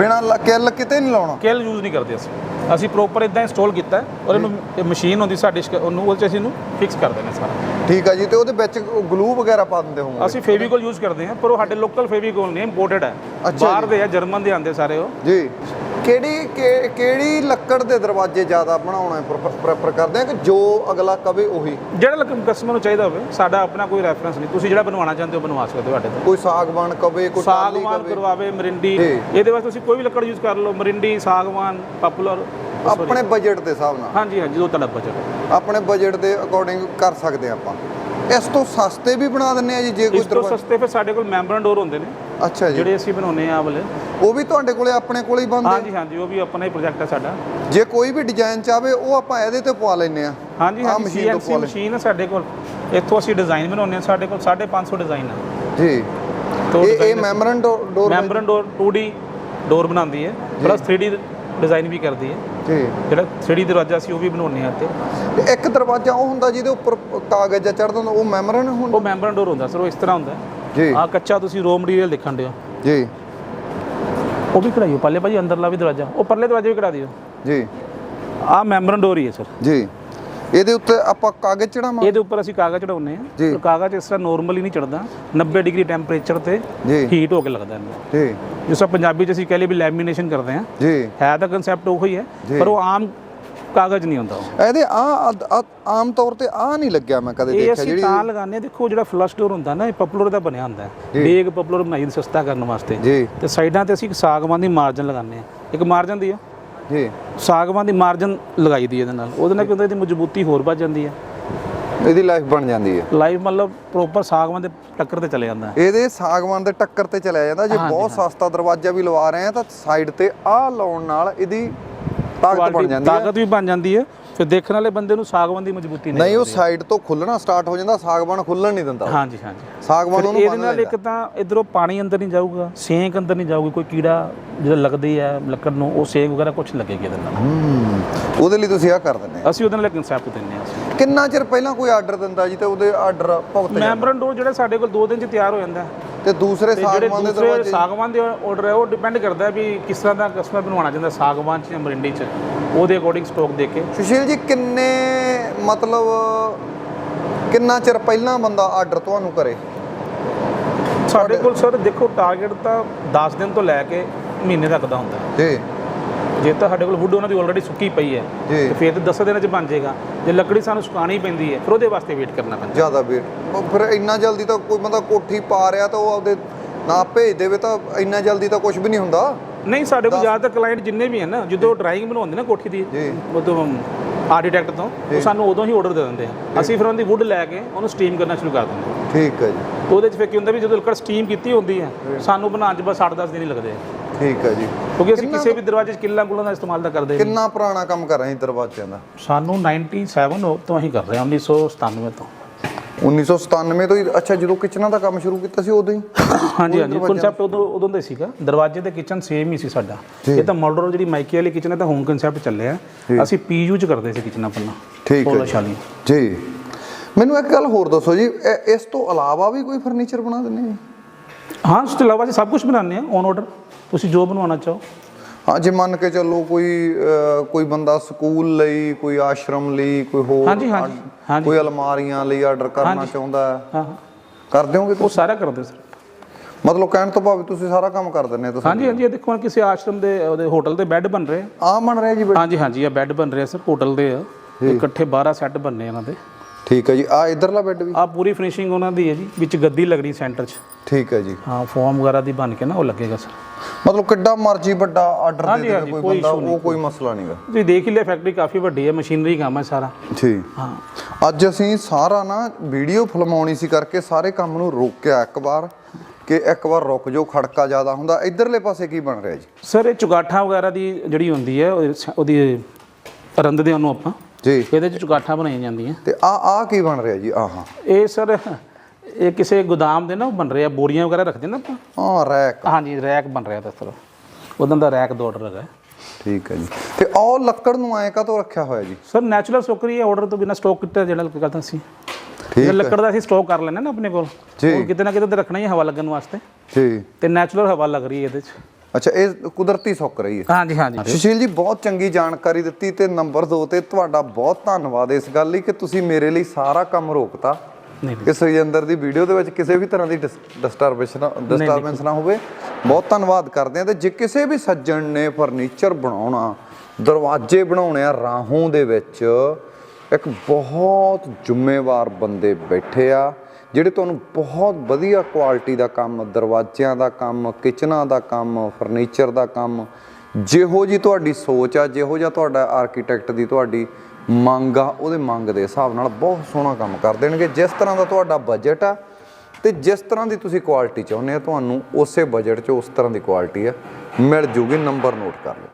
Speaker 1: ਬਿਨਾ ਕਿੱਲ ਕਿਤੇ ਨਹੀਂ ਲਾਉਣਾ।
Speaker 2: ਕਿੱਲ ਯੂਜ਼ ਨਹੀਂ ਕਰਦੇ ਅਸੀਂ। ਅਸੀਂ ਪ੍ਰੋਪਰ ਇਦਾਂ ਇੰਸਟਾਲ ਕੀਤਾ ਹੈ ਔਰ ਇਹਨੂੰ ਇਹ ਮਸ਼ੀਨ ਹੁੰਦੀ ਸਾਡੀ ਸ਼ਕ- ਉਹਨੂੰ ਉਹਦੇ 'ਚ ਅਸੀਂ ਇਹਨੂੰ ਫਿਕਸ ਕਰ ਦਿੰਦੇ ਸਾਰਾ।
Speaker 1: ਠੀਕ ਆ ਜੀ ਤੇ ਉਹਦੇ ਵਿੱਚ ਗਲੂ ਵਗੈਰਾ ਪਾ ਦਿੰਦੇ ਹੋਵੋਗੇ?
Speaker 2: ਅਸੀਂ ਫੇਵੀਕੋਲ ਯੂਜ਼ ਕਰਦੇ ਹਾਂ ਪਰ ਉਹ ਸਾਡੇ ਲੋਕਲ ਫੇਵੀਕੋਲ ਨਹੀਂ ਇੰਪੋਰਟਡ ਹੈ।
Speaker 1: ਅੱਛਾ
Speaker 2: ਬਾਹਰ ਦੇ ਆ ਜਰਮਨ ਦੇ ਆਉਂਦੇ ਸਾਰੇ ਉਹ।
Speaker 1: ਜੀ। ਕਿਹੜੀ ਕਿਹੜੀ ਲੱਕੜ ਦੇ ਦਰਵਾਜ਼ੇ ਜ਼ਿਆਦਾ ਬਣਾਉਣਾ ਪ੍ਰੈਫਰ ਕਰਦੇ ਆ ਕਿ ਜੋ ਅਗਲਾ ਕਵੇ ਉਹੀ?
Speaker 2: ਜਿਹੜਾ ਕਸਟਮਰ ਨੂੰ ਚਾਹੀਦਾ ਹੋਵੇ ਸਾਡਾ ਆਪਣਾ ਕੋਈ ਰੈਫਰੈਂਸ ਨਹੀਂ। ਤੁਸੀਂ ਜਿਹੜਾ ਬਣਵਾਉਣਾ ਚਾਹੁੰਦੇ ਹੋ ਬਣਵਾ ਸਕਦੇ ਹੋ ਸਾਡੇ ਤੋਂ।
Speaker 1: ਕੋਈ ਸਾਗਵਾਨ ਕਵੇ ਕੋਈ
Speaker 2: ਸਾਗਵਾਨ ਕਰਵਾਵੇ ਮਰਿੰਡੀ। ਇਹਦੇ ਵਾਸਤੇ ਤੁਸੀਂ ਕੋਈ ਵੀ ਲੱਕੜ ਯੂਜ਼ ਕਰ ਲਓ ਮਰਿੰਡੀ ਸਾਗਵਾਨ ਪਪੂਲਰ
Speaker 1: ਆਪਣੇ ਬਜਟ ਦੇ ਹਿਸਾਬ ਨਾਲ।
Speaker 2: ਹਾਂਜੀ ਹਾਂਜੀ ਜੋ ਤੁਹਾਡਾ ਬਜਟ
Speaker 1: ਆਪਣੇ ਬਜਟ ਦੇ ਅਕੋਰਡਿੰਗ ਕਰ ਸਕਦੇ ਆਪਾਂ। ਇਸ ਤੋਂ ਸਸਤੇ ਵੀ ਬਣਾ ਦਿੰਨੇ ਆ ਜੀ ਜੇ ਕੋਈ
Speaker 2: ਇਸ ਤੋਂ ਸਸਤੇ ਫਿਰ ਸਾਡੇ ਕੋਲ ਮੈਂਬਰਨ ਡੋਰ ਹੁੰਦੇ ਨੇ।
Speaker 1: ਅੱਛਾ ਜੀ।
Speaker 2: ਜਿਹੜੇ ਅਸੀਂ ਬਣਾਉਨੇ ਆ ਆਹ ਵਾਲੇ।
Speaker 1: ਉਹ ਵੀ ਤੁਹਾਡੇ ਕੋਲੇ ਆਪਣੇ ਕੋਲੇ ਹੀ ਬਣਦੇ
Speaker 2: ਹਾਂਜੀ ਹਾਂਜੀ ਉਹ ਵੀ ਆਪਣਾ ਹੀ ਪ੍ਰੋਜੈਕਟ ਹੈ ਸਾਡਾ।
Speaker 1: ਜੇ ਕੋਈ ਵੀ ਡਿਜ਼ਾਈਨ ਚਾਵੇ ਉਹ ਆਪਾਂ ਇਹਦੇ ਤੇ ਪਵਾ ਲੈਨੇ ਆ।
Speaker 2: ਹਾਂਜੀ ਹਾਂਜੀ
Speaker 1: ਮਸ਼ੀਨ ਤੋਂ ਪਵਾ
Speaker 2: ਮਸ਼ੀਨ ਹੈ ਸਾਡੇ ਕੋਲ। ਇੱਥੋਂ ਅਸੀਂ ਡਿਜ਼ਾਈਨ ਬਣਾਉਂਦੇ ਹਾਂ ਸਾਡੇ ਕੋਲ 550 ਡਿਜ਼ਾਈਨ ਹੈ
Speaker 1: ਜੀ। ਇਹ ਇਹ ਮੈਮਰਨ ਡੋਰ
Speaker 2: ਮੈਂਬਰਨ ਡੋਰ 2D ਡੋਰ ਬਣਾਉਂਦੀ ਹੈ। ਪਲੱਸ 3D ਡਿਜ਼ਾਈਨ ਵੀ ਕਰਦੀ ਹੈ।
Speaker 1: ਜੀ।
Speaker 2: ਜਿਹੜਾ 3D ਦਰਵਾਜ਼ਾ ਅਸੀਂ ਉਹ ਵੀ ਬਣਾਉਂਦੇ ਹਾਂ ਤੇ
Speaker 1: ਇੱਕ ਦਰਵਾਜ਼ਾ ਉਹ ਹੁੰਦਾ ਜਿਹਦੇ ਉੱਪਰ ਕਾਗਜ਼ ਚੜਦਾ ਹੁੰਦਾ ਉਹ ਮੈਮਰਨ ਹੁੰਦਾ?
Speaker 2: ਉਹ ਮੈਂਬਰਨ ਡੋਰ ਹੁੰਦਾ ਸਰ ਉਹ ਇਸ ਤਰ੍ਹਾਂ ਹੁੰਦਾ।
Speaker 1: ਜੀ।
Speaker 2: ਆ ਕੱਚਾ ਤੁਸੀਂ ਰੋ ਮਟੀਰੀਅਲ ਦੇਖਣ ਦਿਓ।
Speaker 1: ਜੀ।
Speaker 2: ਉਹ ਵੀ ਕਢਾਈਓ ਪੱਲੇ ਭਾਜੀ ਅੰਦਰਲਾ ਵੀ ਦਰਵਾਜ਼ਾ। ਉਹ ਪਰਲੇ ਦਰਵਾਜ਼ੇ ਵੀ ਕਢਾ ਦਿਓ।
Speaker 1: ਜੀ।
Speaker 2: ਆ ਮੈਂਬਰਨ ਡੋਰ ਹੀ ਹੈ ਸਰ।
Speaker 1: ਜੀ। ਇਹਦੇ ਉੱਤੇ ਆਪਾਂ ਕਾਗਜ਼ ਚੜਾਵਾਂ
Speaker 2: ਇਹਦੇ ਉੱਪਰ ਅਸੀਂ ਕਾਗਜ਼ ਚੜਾਉਂਦੇ
Speaker 1: ਜੀ।
Speaker 2: ਹਾਂ ਕਾਗਜ਼ ਇਸ ਤਰ੍ਹਾਂ ਨੋਰਮਲੀ ਨਹੀਂ ਚੜਦਾ 90 ਡਿਗਰੀ ਟੈਂਪਰੇਚਰ ਤੇ
Speaker 1: ਜੀ।
Speaker 2: ਹੀਟ ਹੋ ਕੇ ਲੱਗਦਾ ਇਹਨੂੰ।
Speaker 1: ਜੀ।
Speaker 2: ਜਿਸ ਤਰ੍ਹਾਂ ਪੰਜਾਬੀ ਚ ਅਸੀਂ ਕਹਿ ਲਈਏ ਵੀ ਲੈਮੀਨੇਸ਼ਨ ਕਰਦੇ ਹਾਂ।
Speaker 1: ਜੀ।
Speaker 2: ਹੈ ਤਾਂ ਕਨਸੈਪਟ ਉਹ ਹੀ। ਹੈ। ਪਰ ਉਹ ਆਮ ਕਾਗਜ਼ ਨਹੀਂ ਹੁੰਦਾ।
Speaker 1: ਇਹਦੇ ਆ ਆਮ ਤੌਰ ਤੇ ਆ ਨਹੀਂ ਲੱਗਿਆ ਮੈਂ ਕਦੇ
Speaker 2: ਇਹ
Speaker 1: ਦੇਖਿਆ ਜਿਹੜੀ
Speaker 2: ਤਾਂ ਲਗਾਉਂਦੇ ਦੇਖੋ ਜਿਹੜਾ ਫਲਸ਼ ਡੋਰ ਹੁੰਦਾ ਨਾ ਇਹ ਪਪੂਲਰ ਦਾ ਬਣਿਆ ਹੁੰਦਾ ਹੈ। ਬੇਗ ਪਪੂਲਰ ਬਣਾਈ ਦੀ ਸਸਤਾ ਕਰਨ ਵਾਸਤੇ।
Speaker 1: ਜੀ।
Speaker 2: ਤੇ ਸਾਈਡਾਂ ਤੇ ਅਸੀਂ ਇੱਕ ਸਾਗਵਾਨ ਦੀ ਮਾਰਜਨ ਲਗਾਉਂਦੇ ਹਾਂ। ਇੱਕ ਮਾਰਜਨ ਦੀ ਆ।
Speaker 1: ਜੀ।
Speaker 2: ਸਾਗਵਾਨ ਦੀ ਮਾਰਜਨ ਲਗਾਈ ਦੀ ਇਹਦੇ ਨਾਲ। ਉਹਦੇ ਨਾਲ ਕੀ ਹੁੰਦਾ ਇਹਦੀ ਮਜ਼ਬੂਤੀ ਹੋਰ ਵੱਧ ਜਾਂਦੀ ਹੈ।
Speaker 1: ਇਹਦੀ ਲਾਈਫ ਬਣ ਜਾਂਦੀ ਹੈ।
Speaker 2: ਲਾਈਵ ਮਤਲਬ ਪ੍ਰੋਪਰ ਸਾਗਵਾਨ ਦੇ ਟੱਕਰ ਤੇ ਚਲੇ ਜਾਂਦਾ
Speaker 1: ਇਹਦੇ ਸਾਗਵਾਨ ਦੇ ਟੱਕਰ ਤੇ ਚਲਿਆ ਜਾਂਦਾ। ਜੇ ਬਹੁਤ ਸਸਤਾ ਦਰਵਾਜ਼ਾ ਵੀ ਲਵਾ ਰਹੇ ਆ ਤਾਂ ਸਾਈਡ ਤੇ ਆ ਲਾਉਣ ਨਾਲ ਇਹਦੀ ਤਾਕਤ ਬਣ ਜਾਂਦੀ ਹੈ।
Speaker 2: ਤਾਕਤ ਵੀ ਬਣ ਜਾਂਦੀ ਹੈ ਫਿਰ ਦੇਖਣ ਵਾਲੇ ਬੰਦੇ ਨੂੰ ਸਾਗਵਾਨ ਦੀ ਮਜ਼ਬੂਤੀ ਨਹੀਂ
Speaker 1: ਨਹੀਂ ਉਹ ਸਾਈਡ ਤੋਂ ਖੁੱਲਣਾ ਸਟਾਰਟ ਹੋ ਜਾਂਦਾ ਸਾਗਵਾਨ ਖੁੱਲਣ ਨਹੀਂ ਦਿੰਦਾ
Speaker 2: ਹਾਂਜੀ ਹਾਂਜੀ।
Speaker 1: ਸਾਗਵਾਨ ਉਹਨੂੰ
Speaker 2: ਇਹਦੇ ਨਾਲ ਇੱਕ ਤਾਂ ਇਧਰੋਂ ਪਾਣੀ ਅੰਦਰ ਨਹੀਂ ਜਾਊਗਾ ਸੇਕ ਅੰਦਰ ਨਹੀਂ ਜਾਊਗੀ ਕੋਈ ਕੀੜਾ ਜਿਹੜਾ ਲੱਗਦੀ ਹੈ ਲੱਕੜ ਨੂੰ ਉਹ ਸੇਕ ਵਗੈਰਾ ਕੁਝ ਲੱਗੇਗੀ ਇਹਦੇ ਨਾਲ।
Speaker 1: ਹੂੰ ਉਹਦੇ ਲਈ ਤੁਸੀਂ ਆ ਕਰ ਦਿੰਦੇ।
Speaker 2: ਅਸੀਂ ਉਹਦੇ ਨਾਲ ਕਨਸੈਪਟ ਦਿੰਦੇ ਹਾਂ
Speaker 1: ਕਿੰਨਾ ਚਿਰ ਪਹਿਲਾਂ ਕੋਈ ਆਰਡਰ ਦਿੰਦਾ ਜੀ ਤੇ ਉਹਦੇ ਆਰਡਰ ਭੁਗਤ ਜਾਂਦਾ?
Speaker 2: ਮੈਂਬਰਨ ਡੋਰ ਜਿਹੜਾ ਸਾਡੇ ਕੋਲ 2 ਦਿਨ ਚ ਤਿਆਰ ਹੋ ਜਾਂਦਾ।
Speaker 1: ਤੇ ਦੂਸਰੇ
Speaker 2: ਤੇ ਜਿਹੜੇ
Speaker 1: ਸਾਗਵਾਨ ਦੇ
Speaker 2: ਦੂਸਰੇ
Speaker 1: ਦਰਵਾਜ਼ੇ
Speaker 2: ਸਾਗਵਾਨ ਦੇ ਆਰਡਰ ਹੈ ਉਹ ਡਿਪੈਂਡ ਕਰਦਾ ਹੈ ਵੀ ਕਿਸ ਤਰ੍ਹਾਂ ਦਾ ਕਸਟਮਰ ਬਣਵਾਉਣਾ ਚਾਹੁੰਦਾ ਸਾਗਵਾਨ ਚ ਜਾਂ ਮਰਿੰਡੀ ਚ। ਉਹਦੇ ਅਕੋਰਡਿੰਗ ਸਟਾਕ ਦੇ ਕੇ।
Speaker 1: ਸੁਸ਼ੀਲ ਜੀ ਕਿੰਨੇ ਮਤਲਬ ਕਿੰਨਾ ਚਿਰ ਪਹਿਲਾਂ ਬੰਦਾ ਆਰਡਰ ਤੁਹਾਨੂੰ ਕਰੇ?
Speaker 2: ਸਾਡੇ ਕੋਲ ਸਰ ਦੇਖੋ ਟਾਰਗੇਟ ਤਾਂ 10 ਦਿਨ ਤੋਂ ਲੈ ਕੇ ਮਹੀਨੇ ਤੱਕ ਦਾ ਹੁੰਦਾ। ਹੈ
Speaker 1: ਜੀ।
Speaker 2: ਜੇ ਤਾਂ ਸਾਡੇ ਕੋਲ ਵੁੱਡ ਉਹਨਾਂ ਦੀ ਆਲਰੇਡੀ ਸੁੱਕੀ ਪਈ ਹੈ
Speaker 1: ਜੀ।
Speaker 2: ਤੇ ਫਿਰ ਤਾਂ 10 ਦਿਨਾਂ ਚ ਬਣ ਜਾਏਗਾ। ਜੇ ਲੱਕੜੀ ਸਾਨੂੰ ਸੁਕਾਣੀ ਪੈਂਦੀ ਹੈ ਫਿਰ ਉਹਦੇ ਵਾਸਤੇ ਵੇਟ ਕਰਨਾ ਪੈਂਦਾ।
Speaker 1: ਜ਼ਿਆਦਾ ਵੇਟ ਫਿਰ ਇੰਨਾ ਜਲਦੀ ਤਾਂ ਕੋਈ ਬੰਦਾ ਕੋਠੀ ਪਾ ਰਿਹਾ ਤਾਂ ਉਹ ਆਪਦੇ ਨਾ ਭੇਜ ਦੇਵੇ ਤਾਂ ਇੰਨਾ ਜਲਦੀ ਤਾਂ ਕੁਝ ਵੀ ਨਹੀਂ ਹੁੰਦਾ।
Speaker 2: ਨਹੀਂ ਸਾਡੇ ਕੋਲ ਜ਼ਿਆਦਾਤਰ ਕਲਾਇੰਟ ਜਿੰਨੇ ਵੀ ਹਨ ਨਾ ਜਦੋਂ ਡਰਾਇੰਗ ਬਣਾਉਂਦੇ ਨਾ ਕੋਠੀ ਦੀ
Speaker 1: ਜੀ।
Speaker 2: ਉਦੋਂ ਆਰਕੀਟੈਕਟ ਤੋਂ ਉਹ ਸਾਨੂੰ ਉਦੋਂ ਹੀ ਆਰਡਰ ਦੇ ਦਿੰਦੇ ਆ। ਅਸੀਂ ਫਿਰ ਉਹਦੀ ਵੁੱਡ ਲੈ ਕੇ ਉਹਨੂੰ ਸਟੀਮ ਕਰਨਾ ਸ਼ੁਰੂ ਕਰ ਦਿੰਦੇ ਹਾਂ
Speaker 1: ਠੀਕ ਹੈ ਜੀ।
Speaker 2: ਉਹਦੇ 'ਚ ਫਿਰ ਕੀ ਹੁੰਦਾ ਵੀ ਜਦੋਂ ਲੱਕੜ ਸਟੀਮ ਕੀਤੀ ਹੁੰਦੀ ਹੈ ਸਾਨੂੰ ਬਣਾਉਣ 'ਚ ਬਸ 8-10 ਦਿਨ ਹੀ ਲੱਗਦੇ ਆ।
Speaker 1: ਠੀਕ ਹੈ ਜੀ।
Speaker 2: ਕਿਉਂਕਿ ਅਸੀਂ ਕਿਸੇ ਵੀ ਦਰਵਾਜ਼ੇ 'ਚ ਕਿੱਲਾਂ ਕੁੱਲਾਂ ਦਾ ਇਸਤੇਮਾਲ ਤਾਂ ਕਰਦੇ ਨਹੀਂ।
Speaker 1: ਕਿੰਨਾ ਪੁਰਾਣਾ ਕੰਮ ਕਰ ਰਹੇ ਸੀ ਦਰਵਾਜ਼ਿਆਂ ਦਾ?
Speaker 2: ਸਾਨੂੰ 97 ਤੋਂ ਅਸੀਂ ਕਰ ਰਹੇ ਹਾਂ 1997 ਤੋਂ।
Speaker 1: 1997 ਤੋਂ ਹੀ ਅੱਛਾ ਜਦੋਂ ਕਿਚਨਾਂ ਦਾ ਕੰਮ ਸ਼ੁਰੂ ਕੀਤਾ ਸੀ ਉਦੋਂ ਹੀ?
Speaker 2: ਹਾਂਜੀ ਹਾਂਜੀ ਕਨਸੈਪਟ ਉਦੋਂ ਉਦੋਂ ਦਾ ਹੀ ਸੀਗਾ। ਦਰਵਾਜ਼ੇ ਤੇ ਕਿਚਨ ਸੇਮ ਹੀ ਸੀ ਸਾਡਾ। ਇਹ ਤਾਂ ਮਾਡਲ ਜਿਹੜੀ ਮਾਈਕੀ ਵਾਲੀ ਕਿਚਨ ਹੈ ਤਾਂ ਹੋਮ ਕਨਸੈਪਟ ਚੱਲਿਆ ਅਸੀਂ ਪੀਯੂ ਚ ਕਰਦੇ ਸੀ ਕਿਚਨਾਂ ਪਹਿਲਾਂ
Speaker 1: ਠੀਕ ਹੈ
Speaker 2: ਵਾਲੀ
Speaker 1: ਜੀ। ਮੈਨੂੰ ਇੱਕ ਗੱਲ ਹੋਰ ਦੱਸੋ ਜੀ ਇਹ- ਇਸ ਤੋਂ ਇਲਾਵਾ ਵੀ ਕੋਈ ਫਰਨੀਚਰ ਬਣਾ ਦਿੰਦੇ ਜੀ
Speaker 2: ਹਾਂ ਉਸ ਤੋਂ ਇਲਾਵਾ ਅਸੀਂ ਸਭ ਕੁਝ ਬਣਾਉਂਦੇ ਹਾਂ ਔਨ ਆਰਡਰ ਤੁਸੀਂ ਜੋ ਬਣਵਾਉਣਾ ਚਾਹੋ?
Speaker 1: ਹਾਂ ਜੇ ਮੰਨ ਕੇ ਚੱਲੋ ਕੋਈ ਕੋਈ ਬੰਦਾ ਸਕੂਲ ਲਈ ਕੋਈ ਆਸ਼ਰਮ ਲਈ ਕੋਈ ਹੋਰ
Speaker 2: ਹਾਂਜੀ ਹਾਂਜੀ
Speaker 1: ਕੋਈ ਅਲਮਾਰੀਆਂ ਲਈ ਆਰਡਰ ਕਰਨਾ ਚਾਹੁੰਦਾ ਹੈ। ਕਰ ਦਿਓਗੇ
Speaker 2: ਉਹ ਸਾਰਾ ਕਰਦੇ ਸਰ।
Speaker 1: ਮਤਲਬ ਕਹਿਣ ਤੋਂ ਭਾਵੇਂ ਤੁਸੀਂ ਸਾਰਾ ਕੰਮ ਕਰ ਦਿੰਦੇ ਤੁਸੀਂ?
Speaker 2: ਹਾਂਜੀ ਹਾਂਜੀ ਇਹ ਦੇਖੋ ਕਿਸੇ ਆਸ਼ਰਮ ਦੇ ਉਹਦੇ ਹੋਟਲ ਦੇ ਬੈੱਡ ਬਣ ਰਹੇ ਆ।
Speaker 1: ਆ ਬਣ ਰਿਹਾ ਜੀ?
Speaker 2: ਹਾਂਜੀ ਹਾਂਜੀ ਇਹ ਬੈੱਡ ਬਣ ਰਹੇ ਸਰ ਹੋਟਲ ਦੇ ਆ। ਇਕੱਠੇ 12 ਸੈੱਟ ਬਣਨੇ ਇਹਨਾਂ ਦੇ।
Speaker 1: ਠੀਕ ਹੈ ਜੀ। ਆ ਇਧਰਲਾ ਬੈੱਡ ਵੀ?
Speaker 2: ਆ ਪੂਰੀ ਫਿਨਿਸ਼ਿੰਗ ਉਹਨਾਂ ਦੀ ਹੈ ਜੀ ਵਿੱਚ ਗੱਦੀ ਲੱਗਣੀ ਸੈਂਟਰ 'ਚ।
Speaker 1: ਠੀਕ ਹੈ ਜੀ।
Speaker 2: ਹਾਂ ਫੋਮ ਵਗੈਰਾ ਦੀ ਬਣ ਕੇ ਨਾ ਉਹ ਲੱਗੇਗਾ ਸਰ
Speaker 1: ਮਤਲਬ ਕਿੱਡਾ ਮਰਜ਼ੀ ਵੱਡਾ ਆਰਡਰ ਦੇ ਦੇ ਕੋਈ ਬੰਦਾ ਉਹ ਕੋਈ ਮਸਲਾ ਨਹੀਂਗਾ
Speaker 2: ਤੁਸੀਂ ਦੇਖ ਹੀ ਲਿਆ ਫੈਕਟਰੀ ਕਾਫੀ ਵੱਡੀ ਹੈ ਮਸ਼ੀਨਰੀ ਕੰਮ ਹੈ ਸਾਰਾ।
Speaker 1: ਜੀ।
Speaker 2: ਹਾਂ।
Speaker 1: ਅੱਜ ਅਸੀਂ ਸਾਰਾ ਨਾ ਵੀਡੀਓ ਫਿਲਮਾਉਣੀ ਸੀ ਕਰਕੇ ਸਾਰੇ ਕੰਮ ਨੂੰ ਰੋਕਿਆ ਇੱਕ ਵਾਰ ਕਿ ਇੱਕ ਵਾਰ ਰੁਕ ਜਾਓ ਖੜਕਾ ਜ਼ਿਆਦਾ ਹੁੰਦਾ। ਇਧਰਲੇ ਪਾਸੇ ਕੀ ਬਣ ਰਿਹਾ ਜੀ?
Speaker 2: ਸਰ ਇਹ ਚੁਗਾਠਾਂ ਵਗੈਰਾ ਦੀ ਜਿਹੜੀ ਹੁੰਦੀ ਹੈ ਉਹਦੀ ਰੰਦਦੇ ਉਹਨੂੰ ਆਪਾਂ
Speaker 1: ਜੀ।
Speaker 2: ਇਹਦੇ ਚ ਚੁਗਾਠਾਂ ਬਣਾਈਆਂ ਜਾਂਦੀਆਂ।
Speaker 1: ਤੇ ਆ ਆ ਕੀ ਬਣ ਰਿਹਾ ਜੀ? ਆਹਾਂ।
Speaker 2: ਇਹ ਸਰ ਇਹ ਕਿਸੇ ਗੋਦਾਮ ਦੇ ਨਾ ਉਹ ਬਣ ਰਿਹਾ ਬੋਰੀਆਂ ਵਗੈਰਾ ਰੱਖਦੇ ਨਾ ਆਪਾਂ?
Speaker 1: ਆ ਰੈਕ।
Speaker 2: ਹਾਂਜੀ ਰੈਕ ਬਣ ਰਿਹਾ ਤਾਂ ਸਰ। ਉਦੋਂ ਦਾ ਰੈਕ ਦੋ ਆਰਡਰ ਹੈਗਾ।
Speaker 1: ਠੀਕ ਹੈ ਜੀ। ਤੇ ਉਹ ਲੱਕੜ ਨੂੰ ਐਂ ਕਾਹਤੋਂ ਰੱਖਿਆ ਹੋਇਆ ਜੀ?
Speaker 2: ਸਰ ਨੈਚੁਰਲ ਸਟੋਕਰੀ ਹੈ ਆਰਡਰ ਤੋਂ ਬਿਨਾ ਸਟਾਕ ਕੀਤਾ ਜਿਹੜਾ ਕਰਦਾ ਸੀ।
Speaker 1: ਠੀਕ
Speaker 2: ਲੱਕੜ ਦਾ ਅਸੀਂ ਸਟਾਕ ਕਰ ਲੈਣਾ ਨਾ ਆਪਣੇ ਕੋਲ।
Speaker 1: ਜੀ।
Speaker 2: ਉਹ ਕਿਤੇ ਨਾ ਕਿਤੇ ਤਾਂ ਰੱਖਣਾ ਹੈ ਹਵਾ ਲੱਗਣ ਵਾਸਤੇ।
Speaker 1: ਜੀ।
Speaker 2: ਤੇ ਨੈਚੁਰਲ ਹਵਾ ਲੱਗ ਰਹੀ ਹੈ ਇਹਦੇ ਚ।
Speaker 1: ਅੱਛਾ ਇਹ ਕੁਦਰਤੀ ਸੁੱਕ ਰਹੀ ਹੈ।
Speaker 2: ਹਾਂਜੀ ਹਾਂਜੀ।
Speaker 1: ਸੁਸ਼ੀਲ ਜੀ ਬਹੁਤ ਚੰਗੀ ਜਾਣਕਾਰੀ ਦਿੱਤੀ ਤੇ ਨੰਬਰ 2 ਤੇ ਤੁਹਾਡਾ ਬਹੁਤ ਧੰਨਵਾਦ ਇਸ ਗੱਲ ਲਈ ਕਿ ਤੁਸੀਂ ਮੇਰੇ ਲਈ ਸਾਰਾ ਕੰਮ ਰੋਕਤਾ। ਕਿ ਸੁਖਜਿੰਦਰ ਦੀ ਵੀਡੀਓ ਦੇ ਵਿੱਚ ਕਿਸੇ ਵੀ ਤਰ੍ਹਾਂ ਦੀ ਡਿਸਟਰਬੈਂਸ ਨਾ ਡਿਸਟਰਬੈਂਸ ਨਾ ਹੋਵੇ। ਬਹੁਤ ਧੰਨਵਾਦ ਕਰਦੇ ਆ ਤੇ ਜੇ ਕਿਸੇ ਵੀ ਸੱਜਣ ਨੇ ਫਰਨੀਚਰ ਬਣਾਉਣਾ ਦਰਵਾਜ਼ੇ ਬਣਾਉਣੇ ਆ ਰਾਹੋਂ ਦੇ ਵਿੱਚ ਇੱਕ ਬਹੁਤ ਜ਼ਿੰਮੇਵਾਰ ਬੰਦੇ ਬੈਠੇ ਆ। ਜਿਹੜੇ ਤੁਹਾਨੂੰ ਬਹੁਤ ਵਧੀਆ ਕੁਆਲਿਟੀ ਦਾ ਕੰਮ, ਦਰਵਾਜ਼ਿਆਂ ਦਾ ਕੰਮ ਕਿਚਨਾਂ ਦਾ ਕੰਮ ਫਰਨੀਚਰ ਦਾ ਕੰਮ, ਜਿਹੋ ਜੀ ਤੁਹਾਡੀ ਸੋਚ ਆ, ਜਿਹੋ ਜਿਹਾ ਤੁਹਾਡਾ ਆਰਕੀਟੈਕਟ ਦੀ ਤੁਹਾਡੀ ਮੰਗ ਆ, ਉਹਦੇ ਮੰਗ ਦੇ ਹਿਸਾਬ ਨਾਲ ਬਹੁਤ ਸੋਹਣਾ ਕੰਮ ਕਰ ਦੇਣਗੇ। ਜਿਸ ਤਰ੍ਹਾਂ ਦਾ ਤੁਹਾਡਾ ਬਜਟ ਆ ਤੇ ਜਿਸ ਤਰ੍ਹਾਂ ਦੀ ਤੁਸੀਂ ਕੁਆਲਿਟੀ ਚਾਹੁੰਦੇ ਆ, ਤੁਹਾਨੂੰ ਉਸੇ ਬਜਟ 'ਚ ਉਸ ਤਰ੍ਹਾਂ ਦੀ ਕੁਆਲਿਟੀ ਆ। ਮਿਲ ਜੂਗੀ ਨੰਬਰ ਨੋਟ ਕਰ ਲਓ।